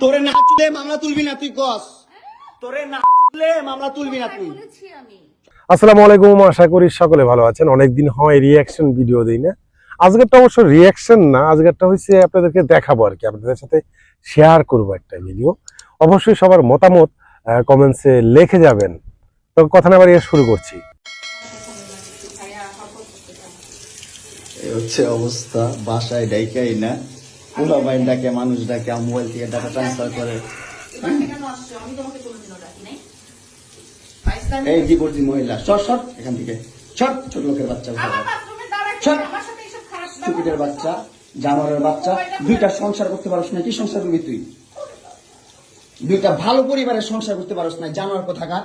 তোরে না তুলে মামলা তুলবি না তুই কস তোরে না তুললে মামলা তুলবি না তুই। আসসালামু আলাইকুম আশা করি সকলে ভালো আছেন। অনেকদিন হয় রিয়াকশন ভিডিও দিই না। আজকেরটা অবশ্য রিয়াকশন না আজকেরটা হচ্ছে আপনাদেরকে দেখাবো আর কি আপনাদের সাথে শেয়ার করব একটা ভিডিও অবশ্যই সবার মতামত কমেন্টসে লিখে যাবেন। তো কথা না বাড়িয়ে শুরু করছি। এই হচ্ছে অবস্থা বাসায় ডাইকাই না। ডাকে মানুষ ডাকে মোবাইল থেকে ডাটা ট্রান্সফার করে। এই ডিভোর্সি মহিলা? সর সর, এখান থেকে। সর ছোট লোকের বাচ্চা স্টুপিডের বাচ্চা, জানোয়ারের বাচ্চা, দুইটা সংসার করতে পারস না কি সংসার করবি তুই? দুইটা ভালো পরিবারের সংসার করতে পারস না জানোয়ার কোথাকার?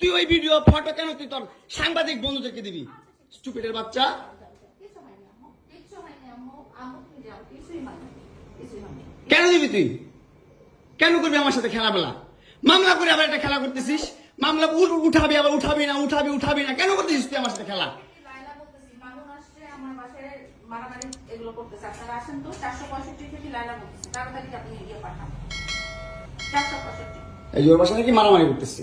তুই ওই ভিডিও ফটো কেন তুই তোর সাংবাদিক বন্ধুদেরকে দিবি স্টুপিডের বাচ্চা। কেন দিবি তুই কেন করবি আমার সাথে খেলাবেলা মামলা করে আবার একটা খেলা করতেছিস মামলা উঠাবি আবার উঠাবি না উঠাবি উঠাবি না কেন করতেছিস তুই আমার সাথে খেলা লায়লা বলতেছি, মামুন আসছে, আমার বাসায় মারামারি এগুলো করতেছে। আপনারা আসেন তো, 465 থেকে লায়লা বলতেছি, তাড়াতাড়ি আপনি পাঠান। 465 এই ওর বাসা নাকি মারামারি করতেছি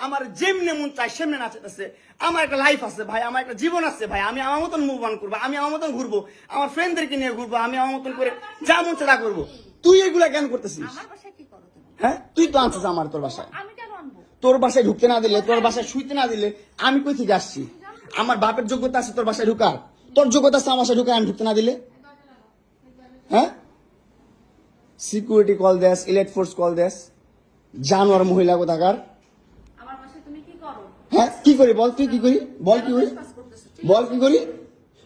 আমার যেমনে মন চাই সেমনে নাচতেছে আমার একটা লাইফ আছে ভাই আমার একটা জীবন আছে ভাই আমি আমার মতন মুভ অন করব আমি আমার মতন ঘুরবো আমার ফ্রেন্ডদেরকে নিয়ে ঘুরবো আমি আমার মতন করে যা মন তা করব। তুই এগুলা কেন করতেছিস? হ্যাঁ? তুই তো আনছিস আমার তোর বাসায়। তোর বাসায় ঢুকতে না দিলে তোর বাসায় শুইতে না দিলে আমি কই থেকে আসছি? আমার বাপের যোগ্যতা আছে তোর বাসায় ঢুকার। তোর যোগ্যতা আছে আমার বাসায় ঢুকার আমি ঢুকতে না দিলে? হ্যাঁ? সিকিউরিটি কল দেস ইলেট ফোর্স কল দেস। জানোয়ার মহিলা কোথাকার আমার বাসায় তুমি কি করো হ্যাঁ কি করি বল তুই কি করি? বল কি করি? বল কি করি?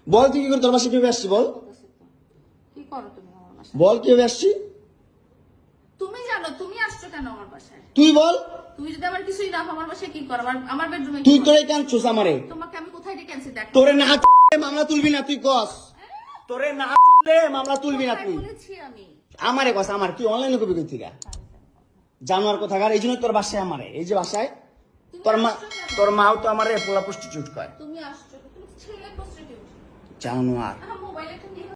বল তুই কি করি? তোর বাসায় কীভাবে আসছি বল? বল কীভাবে আসছি? তুমি জানো তুমি আসছো কেন আমার বাসায়? তুই বল। তুমি যদি আমার কিছুই না আমার বাসায় কি করো? আমার আমার বেডরুমে তুই তোরে কেন ছুস আমারে? তোমাকে আমি কোথায় ডেকে আনছি? দেখো। তোরে না মামলা তুলবি না তুই কস। তোরে না তুললে মামলা তুলবি না তুই। আমারে কথা আমার। তুই অনলাইনে কবি কই থেকে জানোয়ার কোথাকার? এই জন্য তোর বাসায় আমারে। এই যে বাসায় তোর মা তোর মাও তো আমারে পোলা প্রস্টিটিউট করে তুমি আসছো। তুমি ছেলে প্রস্টিটিউট মোবাইলে তুমি